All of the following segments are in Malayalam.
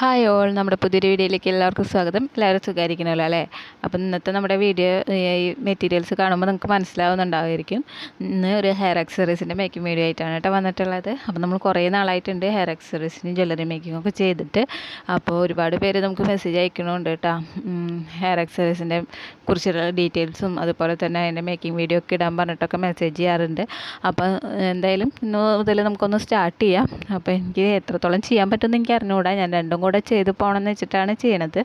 ഹായ് ഓൾ നമ്മുടെ പുതിയൊരു വീഡിയോയിലേക്ക് എല്ലാവർക്കും സ്വാഗതം. എല്ലാവരും സുഖമായിരിക്കണമല്ലോ അല്ലേ? അപ്പം ഇന്നത്തെ നമ്മുടെ വീഡിയോ ഈ മെറ്റീരിയൽസ് കാണുമ്പോൾ നിങ്ങൾക്ക് മനസ്സിലാവുന്നുണ്ടാവുമായിരിക്കും. ഇന്ന് ഒരു ഹെയർ അക്സറീസിന്റെ മേക്കിംഗ് വീഡിയോ ആയിട്ടാണ് കേട്ടോ വന്നിട്ടുള്ളത്. അപ്പം നമ്മൾ കുറേ നാളായിട്ടുണ്ട് ഹെയർ അക്സറീസിനും ജ്വല്ലറി മേക്കിംഗ് ഒക്കെ ചെയ്തിട്ട്. അപ്പോൾ ഒരുപാട് പേര് നമുക്ക് മെസ്സേജ് അയക്കണമുണ്ട് കേട്ടോ. ഹെയർ അക്സറീസിന്റെ കുറിച്ചുള്ള ഡീറ്റെയിൽസും അതുപോലെ തന്നെ അതിന്റെ മേക്കിംഗ് വീഡിയോ ഒക്കെ ഇടാൻ പറഞ്ഞിട്ടൊക്കെ മെസ്സേജ് ചെയ്യാറുണ്ട്. അപ്പോൾ എന്തായാലും ഇന്ന് മുതൽ നമുക്കൊന്ന് സ്റ്റാർട്ട് ചെയ്യാം. അപ്പോൾ എനിക്ക് എത്രത്തോളം ചെയ്യാൻ പറ്റുമെന്ന് എനിക്ക് അറിഞ്ഞുകൂടാ. ഞാൻ രണ്ടും കൂടെ ചെയ്ത് പോകണമെന്ന് വെച്ചിട്ടാണ് ചെയ്യണത്.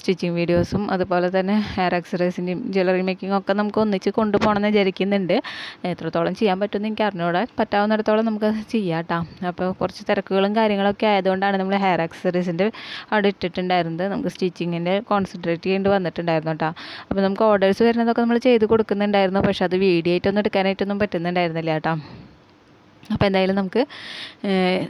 സ്റ്റിച്ചിങ് വീഡിയോസും അതുപോലെ തന്നെ ഹെയർ എക്സസൈസിന്റെയും ജ്വല്ലറി മേക്കിംഗ് ഒക്കെ നമുക്ക് ഒന്നിച്ച് കൊണ്ടുപോകണമെന്ന് വിചാരിക്കുന്നുണ്ട്. എത്രത്തോളം ചെയ്യാൻ പറ്റുമെന്ന് എനിക്ക് അറിഞ്ഞുകൂടാ പറ്റാവുന്നിടത്തോളം നമുക്ക് ചെയ്യാം കേട്ടോ അപ്പോൾ കുറച്ച് തിരക്കുകളും കാര്യങ്ങളൊക്കെ ആയതുകൊണ്ടാണ് നമ്മൾ ഹെയർ എക്സസറീസിന്റെ അവിടെ ഇട്ടിട്ടുണ്ടായിരുന്നത്. നമുക്ക് സ്റ്റിച്ചിങ്ങിന്റെ കോൺസെൻട്രേറ്റ് ചെയ്യേണ്ടി വന്നിട്ടുണ്ടായിരുന്നു കേട്ടോ. അപ്പോൾ നമുക്ക് ഓർഡേഴ്സ് വരുന്നതൊക്കെ നമ്മൾ ചെയ്ത് കൊടുക്കുന്നുണ്ടായിരുന്നു. പക്ഷേ അത് വീഡിയോ ആയിട്ടൊന്നും എടുക്കാനായിട്ടൊന്നും പറ്റുന്നുണ്ടായിരുന്നില്ല കേട്ടോ. അപ്പോൾ എന്തായാലും നമുക്ക്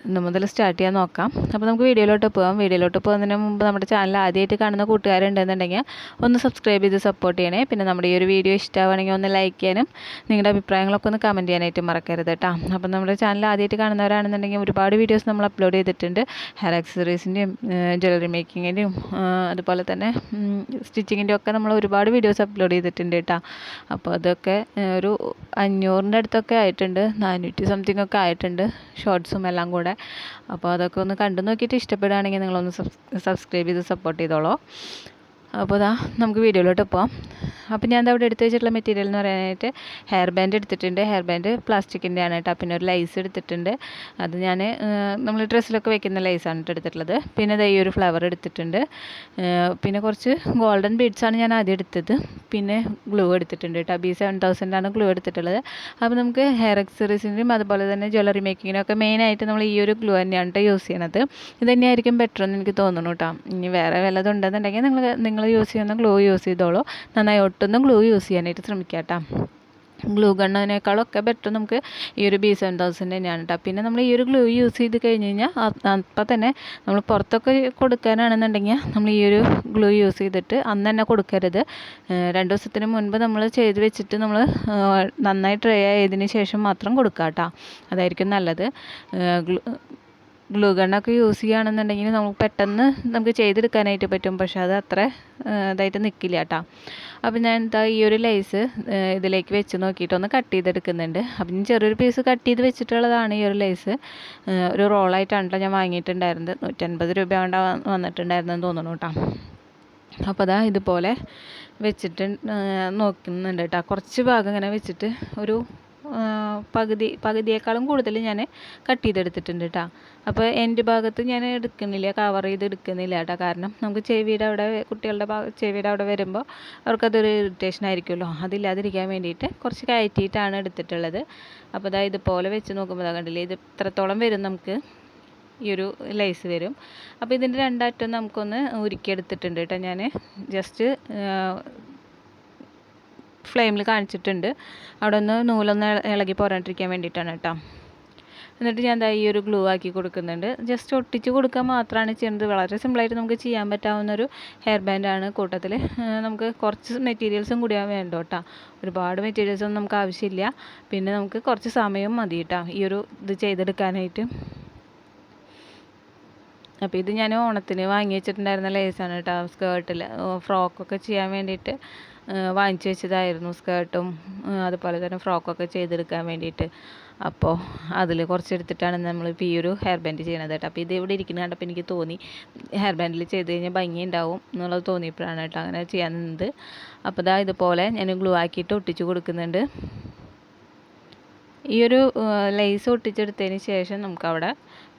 ഇന്ന് മുതൽ സ്റ്റാർട്ട് ചെയ്യാൻ നോക്കാം. അപ്പോൾ നമുക്ക് വീഡിയോയിലോട്ട് പോകാം വീഡിയോയിലോട്ട് പോകുന്നതിന് മുമ്പ് നമ്മുടെ ചാനൽ ആദ്യമായിട്ട് കാണുന്ന കൂട്ടുകാരുണ്ടെന്നുണ്ടെങ്കിൽ ഒന്ന് സബ്സ്ക്രൈബ് ചെയ്ത് സപ്പോർട്ട് ചെയ്യണേ. പിന്നെ നമ്മുടെ ഈ ഒരു വീഡിയോ ഇഷ്ടമാണെങ്കിൽ ഒന്ന് ലൈക്ക് ചെയ്യാനും നിങ്ങളുടെ അഭിപ്രായങ്ങളൊക്കെ ഒന്ന് കമന്റ് ചെയ്യാനായിട്ട് മറക്കരുത് കേട്ടോ അപ്പോൾ നമ്മുടെ ചാനൽ ആദ്യമായിട്ട് കാണുന്നവരാണെന്നുണ്ടെങ്കിൽ ഒരുപാട് വീഡിയോസ് നമ്മൾ അപ്ലോഡ് ചെയ്തിട്ടുണ്ട്. ഹെയർ ആക്സസറീസിന്റെയും ജ്വല്ലറി മേക്കിങ്ങിന്റെയും അതുപോലെ തന്നെ സ്റ്റിച്ചിങ്ങിന്റെ ഒക്കെ നമ്മൾ ഒരുപാട് വീഡിയോസ് അപ്ലോഡ് ചെയ്തിട്ടുണ്ട് കേട്ടോ അപ്പോൾ അതൊക്കെ ഒരു അഞ്ഞൂറിന്റെ അടുത്തൊക്കെ ആയിട്ടുണ്ട്. നാനൂറ്റി സംതിങ് ഒക്കെ ആയിട്ടുണ്ട് ഷോർട്സും എല്ലാം കൂടെ. അപ്പോൾ അതൊക്കെ ഒന്ന് കണ്ടു നോക്കിയിട്ട് ഇഷ്ടപ്പെടുകയാണെങ്കിൽ നിങ്ങളൊന്ന് സബ്സ്ക്രൈബ് ചെയ്ത് സപ്പോർട്ട് ചെയ്തോളൂ. അപ്പോൾ ഇതാ നമുക്ക് വീഡിയോയിലോട്ട് പോവാം. അപ്പോൾ ഞാൻ അവിടെ എടുത്ത് വെച്ചിട്ടുള്ള മെറ്റീരിയൽ എന്ന് പറയാനായിട്ട് ഹെയർ ബാൻഡ് എടുത്തിട്ടുണ്ട്. ഹെയർ ബാൻഡ് പ്ലാസ്റ്റിക്കിന്റെ ആണ് കേട്ടോ പിന്നെ ഒരു ലൈസ് എടുത്തിട്ടുണ്ട്. അത് ഞാൻ നമ്മൾ ഡ്രസ്സിലൊക്കെ വെക്കുന്ന ലൈസാണ് എടുത്തിട്ടുള്ളത്. പിന്നെ ഈ ഒരു ഫ്ലവർ എടുത്തിട്ടുണ്ട്. പിന്നെ കുറച്ച് ഗോൾഡൻ ബീഡ്സാണ് ഞാൻ ആദ്യം എടുത്തത്. പിന്നെ ഗ്ലൂ എടുത്തിട്ടുണ്ട് കേട്ടോ ബി സെവൻ തൗസൻഡാണ് ഗ്ലൂ എടുത്തിട്ടുള്ളത്. അപ്പോൾ നമുക്ക് ഹെയർ എക്സസറീസിന്റെയും അതുപോലെ തന്നെ ജ്വല്ലറി മേക്കിങ്ങിനൊക്കെ മെയിനായിട്ട് നമ്മൾ ഈ ഒരു ഗ്ലൂ തന്നെയാണ് കേട്ടോ യൂസ് ചെയ്യുന്നത് ഇത് തന്നെയായിരിക്കും ബെറ്റർ എന്ന് എനിക്ക് തോന്നുന്നു കേട്ടോ ഇനി വേറെ വല്ലതുണ്ടെന്നുണ്ടെങ്കിൽ നിങ്ങൾ നിങ്ങൾ യൂസ് ചെയ്യുന്ന ഗ്ലൂ യൂസ് ചെയ്തോളൂ. നന്നായി ഒട്ടൊന്നും ഗ്ലൂ യൂസ് ചെയ്യാനായിട്ട് ശ്രമിക്കാം കേട്ടോ ഗ്ലൂ ഗണ്ണിനേക്കാളൊക്കെ ബെറ്റർ നമുക്ക് ഈ ഒരു ബി സെവൻ തൗസൻഡ് തന്നെയാണ് കേട്ടോ പിന്നെ നമ്മൾ ഈ ഒരു ഗ്ലൂ യൂസ് ചെയ്ത് കഴിഞ്ഞ് കഴിഞ്ഞാൽ അപ്പം തന്നെ നമ്മൾ പുറത്തൊക്കെ കൊടുക്കാനാണെന്നുണ്ടെങ്കിൽ നമ്മൾ ഈ ഒരു ഗ്ലൂ യൂസ് ചെയ്തിട്ട് അന്ന് തന്നെ കൊടുക്കരുത്. രണ്ട് ദിവസത്തിന് മുൻപ് നമ്മൾ ചെയ്ത് വെച്ചിട്ട് നമ്മൾ നന്നായി ഡ്രൈ ആയതിന് ശേഷം മാത്രം കൊടുക്കുക കേട്ടോ അതായിരിക്കും നല്ലത്. ഗ്ലൂ ഗണ്ണൊക്കെ യൂസ് ചെയ്യുകയാണെന്നുണ്ടെങ്കിൽ നമുക്ക് പെട്ടെന്ന് നമുക്ക് ചെയ്തെടുക്കാനായിട്ട് പറ്റും. പക്ഷേ അത് അത്ര ഇതായിട്ട് നിൽക്കില്ല കേട്ടോ. അപ്പോൾ ഞാൻ എന്താ ഈ ഒരു ലൈസ് ഇതിലേക്ക് വെച്ച് നോക്കിയിട്ട് ഒന്ന് കട്ട് ചെയ്തെടുക്കുന്നുണ്ട്. അപ്പം ഞാൻ ചെറിയൊരു പീസ് കട്ട് ചെയ്ത് വെച്ചിട്ടുള്ളതാണ് ഈ ഒരു ലൈസ് ഒരു റോളായിട്ടാണല്ലോ ഞാൻ വാങ്ങിയിട്ടുണ്ടായിരുന്നത്. നൂറ്റൻപത് രൂപ കൊണ്ട് വന്നിട്ടുണ്ടായിരുന്നെന്ന് തോന്നുന്നു കേട്ടോ. അപ്പോൾ അതാ ഇതുപോലെ വെച്ചിട്ട് നോക്കുന്നുണ്ട് കേട്ടോ. കുറച്ച് ഭാഗം ഇങ്ങനെ വെച്ചിട്ട് ഒരു പകുതി പകുതിയേക്കാളും കൂടുതൽ ഞാൻ കട്ട് ചെയ്തെടുത്തിട്ടുണ്ട് കേട്ടോ അപ്പോൾ എന്റെ ഭാഗത്ത് ഞാൻ എടുക്കുന്നില്ല കവർ ചെയ്ത് എടുക്കുന്നില്ല കേട്ടോ കാരണം നമുക്ക് ചെവിയുടെ അവിടെ കുട്ടികളുടെ ഭാഗ ചെവിയുടെ അവിടെ വരുമ്പോൾ അവർക്കതൊരു ഇറിറ്റേഷൻ ആയിരിക്കുമല്ലോ. അതില്ലാതിരിക്കാൻ വേണ്ടിയിട്ട് കുറച്ച് കയറ്റിയിട്ടാണ് എടുത്തിട്ടുള്ളത്. അപ്പോൾ അതായത് ഇതുപോലെ വെച്ച് നോക്കുമ്പോൾ അതാ കണ്ടില്ലേ ഇത് ഇത്രത്തോളം വരും നമുക്ക്. ഈ ഒരു ലൈസ് വരും. അപ്പോൾ ഇതിന്റെ രണ്ടറ്റം നമുക്കൊന്ന് ഉരുക്കിയെടുത്തിട്ടുണ്ട് കേട്ടോ ഞാൻ ജസ്റ്റ് ഫ്ലെയിമിൽ കാണിച്ചിട്ടുണ്ട്. അവിടെ ഒന്ന് നൂലൊന്ന് ഇളകി പോരാണ്ടിരിക്കാൻ വേണ്ടിയിട്ടാണ് കേട്ടോ. എന്നിട്ട് ഞാൻ ഈ ഒരു ഗ്ലൂ ആക്കി കൊടുക്കുന്നുണ്ട്. ജസ്റ്റ് ഒട്ടിച്ച് കൊടുക്കാൻ മാത്രമാണ് ചെയ്യുന്നത്. വളരെ സിമ്പിളായിട്ട് നമുക്ക് ചെയ്യാൻ പറ്റാവുന്ന ഒരു ഹെയർ ബാൻഡാണ് കൂട്ടത്തിൽ നമുക്ക് കുറച്ച് മെറ്റീരിയൽസും കൂടിയാ വേണ്ട കേട്ടോ. ഒരുപാട് മെറ്റീരിയൽസൊന്നും നമുക്ക് ആവശ്യമില്ല. പിന്നെ നമുക്ക് കുറച്ച് സമയം മതി കേട്ടോ ഈ ഒരു ഇത് ചെയ്തെടുക്കാനായിട്ട്. അപ്പോൾ ഇത് ഞാൻ ഓണത്തിന് വാങ്ങി വെച്ചിട്ടുണ്ടായിരുന്ന ലേസാണ് കേട്ടോ സ്കേർട്ടിൽ ഫ്രോക്കൊക്കെ ചെയ്യാൻ വേണ്ടിയിട്ട്. വാങ്ങിച്ചു വെച്ചതായിരുന്നു സ്കേർട്ടും അതുപോലെ തന്നെ ഫ്രോക്കൊക്കെ ചെയ്തെടുക്കാൻ വേണ്ടിയിട്ട്. അപ്പോൾ അതിൽ കുറച്ച് എടുത്തിട്ടാണ് നമ്മളിപ്പോൾ ഈ ഒരു ഹെയർ ബാൻഡ് ചെയ്യണത് കേട്ടോ. അപ്പോൾ ഇത് ഇവിടെ ഇരിക്കുന്നത് കണ്ടപ്പോൾ എനിക്ക് തോന്നി ഹെയർ ബാൻഡിൽ ചെയ്ത് കഴിഞ്ഞാൽ ഭംഗി ഉണ്ടാവും എന്നുള്ളത് തോന്നിയപ്പോഴാണ് കേട്ടോ അങ്ങനെ ചെയ്യാൻ നിന്നത്. അപ്പോൾ ഇതാ ഇതുപോലെ ഞാൻ ഗ്ലൂ ആക്കിയിട്ട് ഒട്ടിച്ച് കൊടുക്കുന്നുണ്ട്. ഈ ഒരു ലേസ് ഒട്ടിച്ചെടുത്തതിന് ശേഷം നമുക്കവിടെ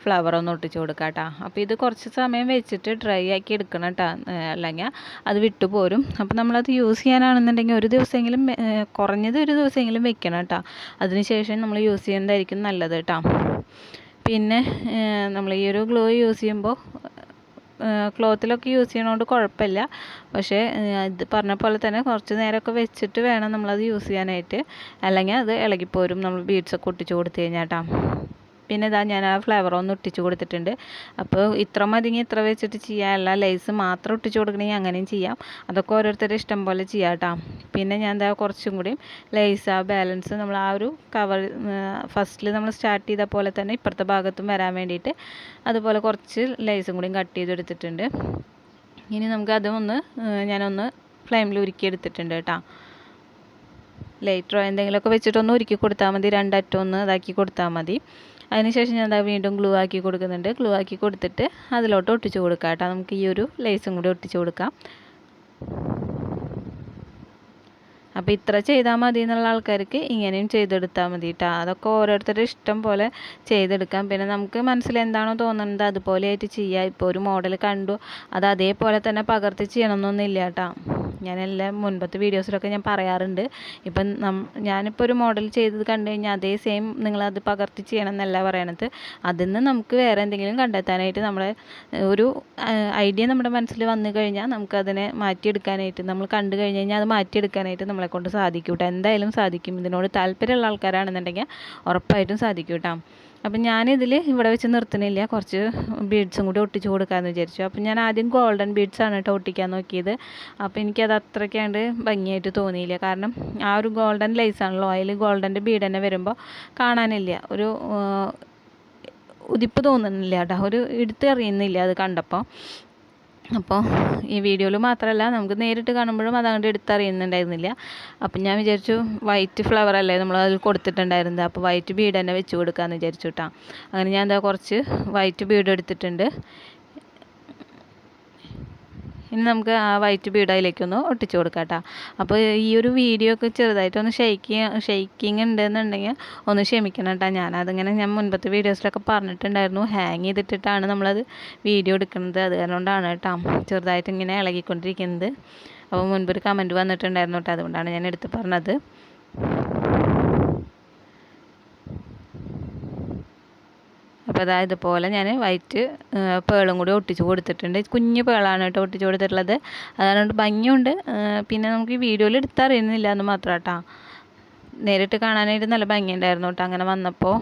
ഫ്ലവർ ഒന്ന് ഒട്ടിച്ച് കൊടുക്കാം കേട്ടോ അപ്പോൾ ഇത് കുറച്ച് സമയം വെച്ചിട്ട് ഡ്രൈ ആക്കി എടുക്കണം കേട്ടോ അല്ലെങ്കിൽ അത് വിട്ടു പോരും. അപ്പോൾ നമ്മളത് യൂസ് ചെയ്യാനാണെന്നുണ്ടെങ്കിൽ ഒരു ദിവസമെങ്കിലും കുറഞ്ഞത് ഒരു ദിവസമെങ്കിലും വെക്കണം കേട്ടോ അതിനുശേഷം നമ്മൾ യൂസ് ചെയ്യുന്നതായിരിക്കും നല്ലത് കേട്ടോ പിന്നെ നമ്മൾ ഈ ഒരു ഗ്ലോ യൂസ് ചെയ്യുമ്പോൾ ക്ലോത്തിലൊക്കെ യൂസ് ചെയ്യണോണ്ട് കുഴപ്പമില്ല. പക്ഷേ ഇത് പറഞ്ഞ പോലെ തന്നെ കുറച്ച് നേരമൊക്കെ വെച്ചിട്ട് വേണം നമ്മളത് യൂസ് ചെയ്യാനായിട്ട്. അല്ലെങ്കിൽ അത് ഇളകിപ്പോരും. നമ്മൾ ബീഡ്സൊക്കെ ഒട്ടിച്ച് കൊടുത്തു കഴിഞ്ഞാൽ കേട്ടോ പിന്നെ ഇതാ ഞാൻ ആ ഫ്ലേവർ ഒന്ന് ഒട്ടിച്ച് കൊടുത്തിട്ടുണ്ട്. അപ്പോൾ ഇത്ര മതിങ്ങി ഇത്ര വെച്ചിട്ട് ചെയ്യാനല്ല ലേസ് മാത്രം ഒട്ടിച്ച് കൊടുക്കണമെങ്കിൽ അങ്ങനെയും ചെയ്യാം. അതൊക്കെ ഓരോരുത്തരുടെ ഇഷ്ടം പോലെ ചെയ്യാം കേട്ടോ പിന്നെ ഞാൻ എന്താ കുറച്ചും കൂടി ലേസ് ആ ബാലൻസ് നമ്മൾ ആ ഒരു കവർ ഫസ്റ്റിൽ നമ്മൾ സ്റ്റാർട്ട് ചെയ്ത പോലെ തന്നെ ഇപ്പുറത്തെ ഭാഗത്തും വരാൻ വേണ്ടിയിട്ട് അതുപോലെ കുറച്ച് ലേസും കൂടി കട്ട് ചെയ്തെടുത്തിട്ടുണ്ട്. ഇനി നമുക്ക് അതൊന്ന് ഞാനൊന്ന് ഫ്ലെയിമിൽ ഉരുക്കി എടുത്തിട്ടുണ്ട് കേട്ടോ ലൈറ്ററോ എന്തെങ്കിലുമൊക്കെ വെച്ചിട്ടൊന്ന് ഉരുക്കി കൊടുത്താൽ മതി. രണ്ടറ്റം ഒന്ന് ഇതാക്കി കൊടുത്താൽ മതി. അതിനുശേഷം ഞാൻ എന്താ വീണ്ടും ഗ്ലൂ ആക്കി കൊടുക്കുന്നുണ്ട്. ഗ്ലൂ ആക്കി കൊടുത്തിട്ട് അതിലോട്ട് ഒട്ടിച്ച് കൊടുക്കാം കേട്ടോ. നമുക്ക് ഈ ഒരു ലേസും കൂടി ഒട്ടിച്ച് കൊടുക്കാം. അപ്പോൾ ഇത്ര ചെയ്താൽ മതി എന്നുള്ള ആൾക്കാർക്ക് ഇങ്ങനെയും ചെയ്തെടുത്താൽ മതി കേട്ടോ. അതൊക്കെ ഓരോരുത്തരുടെ ഇഷ്ടം പോലെ ചെയ്തെടുക്കാം. പിന്നെ നമുക്ക് മനസ്സിൽ എന്താണോ തോന്നുന്നത് അതുപോലെ ആയിട്ട് ചെയ്യുക ഇപ്പോൾ ഒരു മോഡൽ കണ്ടു. അത് അതേപോലെ തന്നെ പകർത്തി ചെയ്യണമെന്നൊന്നുമില്ല കേട്ടോ. ഞാൻ എല്ലാം മുൻപത്തെ വീഡിയോസിലൊക്കെ ഞാൻ പറയാറുണ്ട്. ഇപ്പം നം ഞാനിപ്പോൾ ഒരു മോഡൽ ചെയ്തത് കണ്ടു കഴിഞ്ഞാൽ അതേ സെയിം നിങ്ങളത് പകർത്തി ചെയ്യണം എന്നല്ല പറയണത്. അതിൽ നിന്ന് നമുക്ക് വേറെ എന്തെങ്കിലും കണ്ടെത്താനായിട്ട് നമ്മളെ ഒരു ഐഡിയ നമ്മുടെ മനസ്സിൽ വന്നു കഴിഞ്ഞാൽ നമുക്കതിനെ മാറ്റിയെടുക്കാനായിട്ട് നമ്മൾ കണ്ടു കഴിഞ്ഞ് കഴിഞ്ഞാൽ അത് മാറ്റിയെടുക്കാനായിട്ട് നമ്മളെ കൊണ്ട് സാധിക്കും കേട്ടോ. എന്തായാലും സാധിക്കും. ഇതിനോട് താല്പര്യമുള്ള ആൾക്കാരാണെന്നുണ്ടെങ്കിൽ ഉറപ്പായിട്ടും സാധിക്കും കേട്ടോ. അപ്പം ഞാനിതിൽ ഇവിടെ വെച്ച് നിർത്തുന്നില്ല കുറച്ച് ബീഡ്സും കൂടി ഒട്ടിച്ച് കൊടുക്കാമെന്ന് വിചാരിച്ചു അപ്പം ഞാൻ ആദ്യം ഗോൾഡൻ ബീഡ്സാണ് കേട്ടോ ഒട്ടിക്കാൻ നോക്കിയത് അപ്പോൾ എനിക്കത് അത്രയ്ക്കാണ്ട് ഭംഗിയായിട്ട് തോന്നിയില്ല കാരണം ആ ഒരു ഗോൾഡൻ ലൈസാണല്ലോ അതിൽ ഗോൾഡന്റെ ബീഡ് തന്നെ വരുമ്പോൾ കാണാനില്ല ഒരു ഉതിപ്പ് തോന്നുന്നില്ല കേട്ടോ ഒരു എടുത്തെറിയുന്നില്ല അത് കണ്ടപ്പോൾ അപ്പോൾ ഈ വീഡിയോയിൽ മാത്രമല്ല നമുക്ക് നേരിട്ട് കാണുമ്പോഴും അതങ്ങോട്ട് എടുത്തറിയുന്നുണ്ടായിരുന്നില്ല അപ്പം ഞാൻ വിചാരിച്ചു വൈറ്റ് ഫ്ലവർ അല്ലേ നമ്മൾ അതിൽ കൊടുത്തിട്ടുണ്ടായിരുന്നത്. അപ്പോൾ വൈറ്റ് ബീഡ് തന്നെ വെച്ച് കൊടുക്കാമെന്ന് വിചാരിച്ചു കേട്ടോ അങ്ങനെ ഞാൻ എന്താ കുറച്ച് വൈറ്റ് ബീഡ് എടുത്തിട്ടുണ്ട്. ഇനി നമുക്ക് ആ വൈറ്റ് ബീഡ് അതിലേക്കൊന്ന് ഒട്ടിച്ച് കൊടുക്കാം കേട്ടോ. അപ്പോൾ ഈ ഒരു വീഡിയോ ഒക്കെ ചെറുതായിട്ടൊന്ന് ഷെയ്ക്കിങ് ഷെയ്ക്കിങ് ഉണ്ടെന്നുണ്ടെങ്കിൽ ഒന്ന് ക്ഷമിക്കണം കേട്ടോ. ഞാനതിങ്ങനെ ഞാൻ മുൻപത്തെ വീഡിയോസിലൊക്കെ പറഞ്ഞിട്ടുണ്ടായിരുന്നു. ഹാങ് ചെയ്തിട്ടിട്ടാണ് നമ്മളത് വീഡിയോ എടുക്കുന്നത്. അത് കാരണമാണ് കേട്ടോ ചെറുതായിട്ട് ഇങ്ങനെ ഇളകിക്കൊണ്ടിരിക്കുന്നത്. അപ്പോൾ മുൻപൊരു കമന്റ് വന്നിട്ടുണ്ടായിരുന്നു കേട്ടോ. അതുകൊണ്ടാണ് ഞാൻ എടുത്ത് പറഞ്ഞത്. അപ്പോൾ അതാ ഇതുപോലെ ഞാൻ വൈറ്റ് പേളും കൂടി ഒട്ടിച്ച് കൊടുത്തിട്ടുണ്ട്. കുഞ്ഞ് പേളാണ് കേട്ടോ ഒട്ടിച്ച് കൊടുത്തിട്ടുള്ളത്. അതുകൊണ്ട് ഭംഗിയുണ്ട്. പിന്നെ നമുക്ക് ഈ വീഡിയോയിൽ എടുത്തറിയുന്നില്ല എന്ന് മാത്രം കേട്ടോ. നേരിട്ട് കാണാനായിട്ട് നല്ല ഭംഗിയുണ്ടായിരുന്നു കേട്ടോ. അങ്ങനെ വന്നപ്പോൾ.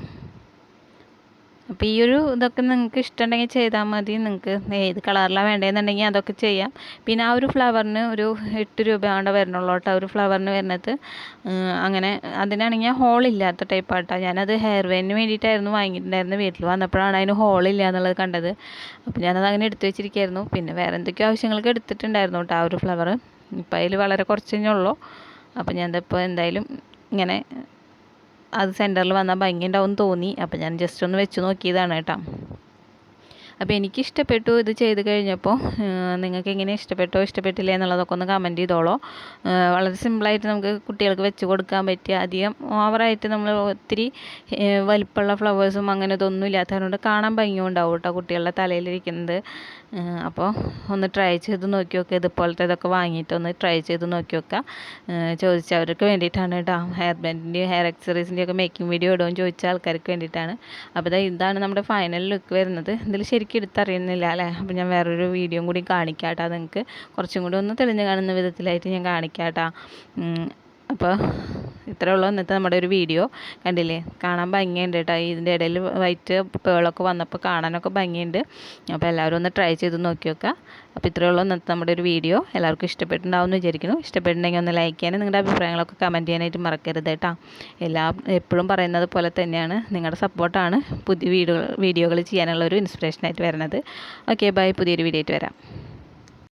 അപ്പോൾ ഈ ഒരു ഇതൊക്കെ നിങ്ങൾക്ക് ഇഷ്ടമുണ്ടെങ്കിൽ ചെയ്താൽ മതി. നിങ്ങൾക്ക് ഏത് കളറിലാണ് വേണ്ടതെന്നുണ്ടെങ്കിൽ അതൊക്കെ ചെയ്യാം. പിന്നെ ആ ഒരു ഫ്ലവറിന് ഒരു എട്ട് രൂപ കൊണ്ട് വരണുള്ളൂ കേട്ടോ. ഒരു ഫ്ലവറിന് വരുന്നത്. അങ്ങനെ അതിനാണെങ്കിൽ ഹോളില്ലാത്ത ടൈപ്പ് ആട്ടോ. ഞാനത് ഹെയർ വെയിന് വേണ്ടിയിട്ടായിരുന്നു വാങ്ങിയിട്ടുണ്ടായിരുന്നു. വീട്ടിൽ വന്നപ്പോഴാണ് അതിന് ഹോളില്ല എന്നുള്ളത് കണ്ടത്. അപ്പോൾ ഞാനത് അങ്ങനെ എടുത്തു വെച്ചിരിക്കുകയായിരുന്നു പിന്നെ വേറെ എന്തൊക്കെയോ ആവശ്യങ്ങൾക്ക് എടുത്തിട്ടുണ്ടായിരുന്നു കേട്ടോ ആ ഒരു ഫ്ലവർ ഇപ്പം അതിൽ വളരെ കുറച്ചേ ഉള്ളൂ. അപ്പോൾ ഞാനിതിപ്പോൾ എന്തായാലും ഇങ്ങനെ അത് സെന്ററിൽ വന്നാൽ ഭംഗി ഉണ്ടാവും തോന്നി. അപ്പോൾ ഞാൻ ജസ്റ്റ് ഒന്ന് വെച്ച് നോക്കിയതാണ് കേട്ടോ. അപ്പോൾ എനിക്ക് ഇഷ്ടപ്പെട്ടു ഇത് ചെയ്ത് കഴിഞ്ഞപ്പോൾ നിങ്ങൾക്ക് എങ്ങനെ ഇഷ്ടപ്പെട്ടോ ഇഷ്ടപ്പെട്ടില്ല എന്നുള്ളതൊക്കെ ഒന്ന് കമന്റ് ചെയ്തോളോ. വളരെ സിമ്പിളായിട്ട് നമുക്ക് കുട്ടികൾക്ക് വെച്ച് കൊടുക്കാൻ പറ്റിയ അധികം ഓവറായിട്ട് നമ്മൾ ഒത്തിരി വലിപ്പമുള്ള ഫ്ലവേഴ്സും അങ്ങനെ ഇതൊന്നും ഇല്ലാത്തതുകൊണ്ട് കാണാൻ ഭംഗിയും ഉണ്ടാവും കേട്ടോ കുട്ടികളുടെ തലയിലിരിക്കുന്നത്. അപ്പോൾ ഒന്ന് ട്രൈ ചെയ്ത് നോക്കി നോക്കുക ഇതുപോലത്തെ ഇതൊക്കെ വാങ്ങിയിട്ട് ഒന്ന് ട്രൈ ചെയ്ത് നോക്കി നോക്കുക ചോദിച്ചവർക്ക് വേണ്ടിയിട്ടാണ് കേട്ടോ. ഹെയർ ബാൻഡിന്റെയും ഹെയർ അക്സറീസിന്റെയും ഒക്കെ മേക്കിംഗ് വീഡിയോ ഇടുമെന്ന് ചോദിച്ച ആൾക്കാർക്ക് വേണ്ടിയിട്ടാണ്. അപ്പോൾ ഇതാണ് നമ്മുടെ ഫൈനൽ ലുക്ക് വരുന്നത്. ഇതിൽ ശരിക്കും എടുത്തറിയുന്നില്ല അല്ലേ? അപ്പോൾ ഞാൻ വേറൊരു വീഡിയോ കൂടി കാണിക്കാം നിങ്ങൾക്ക് കുറച്ചും കൂടി ഒന്ന് തെളിഞ്ഞ് കാണുന്ന വിധത്തിലായിട്ട് ഞാൻ കാണിക്കാം അപ്പോൾ ഇത്രേ ഉള്ളൂ. ഇന്നത്തെ നമ്മുടെ ഒരു വീഡിയോ. കണ്ടില്ലേ? കാണാൻ ഭംഗിയുണ്ട് കേട്ടോ. ഇതിന്റെ ഇടയിൽ വൈറ്റ് പേളൊക്കെ വന്നപ്പോൾ കാണാനൊക്കെ ഭംഗിയുണ്ട്. അപ്പോൾ എല്ലാവരും ഒന്ന് ട്രൈ ചെയ്ത് നോക്കി നോക്കുക. അപ്പോൾ ഇത്രേ ഉള്ളൂ ഇന്നത്തെ നമ്മുടെ ഒരു വീഡിയോ. എല്ലാവർക്കും ഇഷ്ടപ്പെട്ടിട്ടുണ്ടാവും എന്ന് വിചാരിക്കുന്നു. ഇഷ്ടപ്പെട്ടിട്ടുണ്ടെങ്കിൽ ഒന്ന് ലൈക്ക് ചെയ്യാനും നിങ്ങളുടെ അഭിപ്രായങ്ങളൊക്കെ കമന്റ് ചെയ്യാനായിട്ട് മറക്കരുത് കേട്ടോ. എല്ലാ എപ്പോഴും പറയുന്നത് പോലെ തന്നെയാണ്. നിങ്ങളുടെ സപ്പോർട്ടാണ് പുതിയ വീഡിയോ വീഡിയോകൾ ചെയ്യാനുള്ള ഒരു ഇൻസ്പിറേഷനായിട്ട് വരുന്നത്. ഓക്കെ ബൈ പുതിയൊരു വീഡിയോ ആയിട്ട് വരാം.